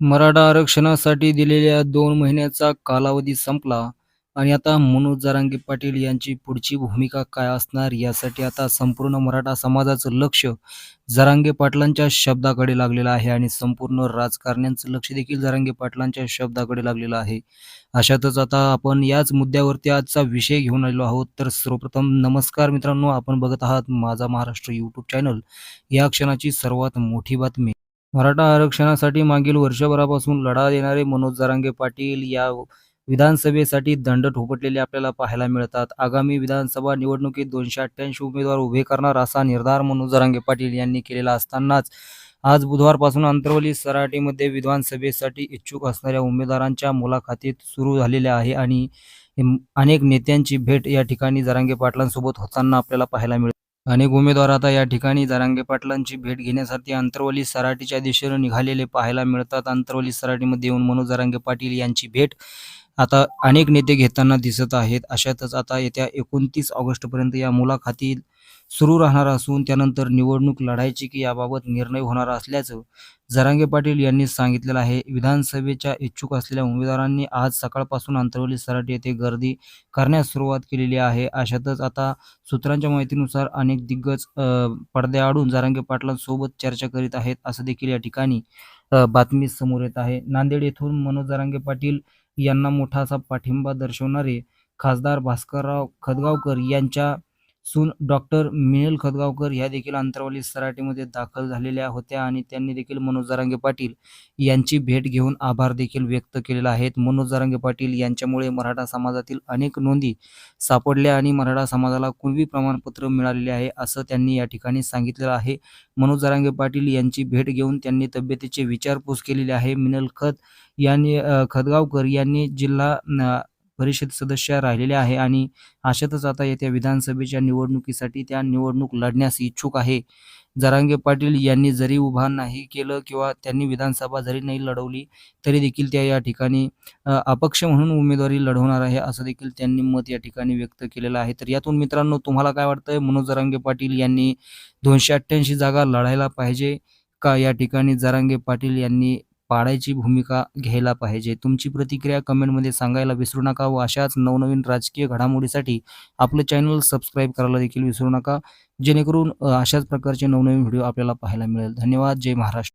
मराठा आरक्षणासाठी दिलेल्या दोन महिन्याचा कालावधी संपला आणि आता मनोज जारांगे पाटील यांची पुढची भूमिका काय असणार यासाठी आता संपूर्ण मराठा समाजाचं लक्ष जरांगे पाटलांच्या शब्दाकडे लागलेलं आहे आणि संपूर्ण राजकारण्यांचं लक्ष देखील जरांगे पाटलांच्या शब्दाकडे लागलेलं आहे. अशातच आता आपण याच मुद्द्यावरती आजचा विषय घेऊन आलेलो आहोत. तर सर्वप्रथम नमस्कार मित्रांनो आपण बघत आहात माझा महाराष्ट्र यूट्यूब चॅनल या क्षणाची सर्वात मोठी बातमी. मराठा आरक्षणासाठी मागील वर्षभरापासून लढा देणारे मनोज जरांगे पाटील या विधानसभेसाठी दंड ठोपटलेले आपल्याला पाहायला मिळतात. आगामी विधानसभा निवडणुकीत दोनशे अठ्ठ्याऐंशी उमेदवार उभे करणार असा निर्धार मनोज जरांगे पाटील यांनी केलेला असतानाच आज बुधवारपासून आंतरवली सराटीमध्ये विधानसभेसाठी इच्छुक असणाऱ्या उमेदवारांच्या मुलाखतीत सुरू झालेल्या आहे आणि अनेक नेत्यांची भेट या ठिकाणी जरांगे पाटलांसोबत होताना आपल्याला पाहायला मिळते. अनेक उमेदवार आता या ठिकाणी जरांगे पाटलांची भेट घेण्यासाठी अंतरवली सराटीच्या दिशेने निघालेले पाहायला मिळतात. अंतरवली सराटीमध्ये येऊन मनोज जरांगे पाटील यांची भेट आता अनेक नेते घेताना दिसत आहेत. अशातच आता येत्या एकोणतीस ऑगस्टपर्यंत या मुलाखती सुरू राहणार असून त्यानंतर निवडणूक लढायची की याबाबत निर्णय होणार असल्याचं जरांगे पाटील यांनी सांगितलेलं आहे. विधानसभेच्या इच्छुक असलेल्या उमेदवारांनी आज सकाळपासून अंतरवली सराट येथे गर्दी करण्यास सुरुवात केलेली आहे. अशातच आता सूत्रांच्या माहितीनुसार अनेक दिग्गज पडद्याआडून जरांगे पाटलांसोबत चर्चा करीत आहेत. असं देखील या ठिकाणी बातमी समोर येत आहे. नांदेड येथून मनोज जरांगे पाटील यांना मोठा असा पाठिंबा दर्शवणारे खासदार भास्करराव खदगावकर यांच्या सून डॉक्टर मिनल खदगावकर ह्या देखील अंतरवाली सराटीमध्ये दाखल झालेल्या होत्या आणि त्यांनी देखील मनोज जारांगे पाटील यांची भेट घेऊन आभार देखील व्यक्त केलेला आहेत मनोज जारांगे पाटील यांच्यामुळे मराठा समाजातील अनेक नोंदी सापडल्या आणि मराठा समाजाला कुणबी प्रमाणपत्र मिळालेले आहे असं त्यांनी या ठिकाणी सांगितलेलं आहे. मनोज जारांगे पाटील यांची भेट घेऊन त्यांनी तब्येतीचे विचारपूस केलेली आहे. मिनल खत यांनी खदगावकर यांनी जिल्हा परिषद सदस्य राहिलेले आहे आणि अशातच आता येत्या विधानसभेच्या निवडणुकीसाठी त्या निवडणूक लढण्यास इच्छुक आहे. जरांगे पाटील यांनी जरी उभा नाही केलं किंवा त्यांनी विधानसभा जरी नाही लढवली तरी देखील त्या या ठिकाणी अपक्ष म्हणून उमेदवारी लढवणार आहे असं देखील त्यांनी मत या ठिकाणी व्यक्त केलेलं आहे. तर यातून मित्रांनो तुम्हाला काय वाटतंय? मनोज जरांगे पाटील यांनी दोनशे अठ्ठ्याऐंशी जागा लढायला पाहिजे का? या ठिकाणी जरांगे पाटील यांनी पाडायची भूमिका घ्यायला पाहिजे. तुमची प्रतिक्रिया कमेंटमध्ये सांगायला विसरू नका व अशाच नवनवीन राजकीय घडामोडीसाठी आपलं चॅनल सबस्क्राईब करायला देखील विसरू नका. जेणेकरून अशाच प्रकारचे नवनवीन व्हिडिओ आपल्याला पाहायला मिळेल. धन्यवाद. जय महाराष्ट्र.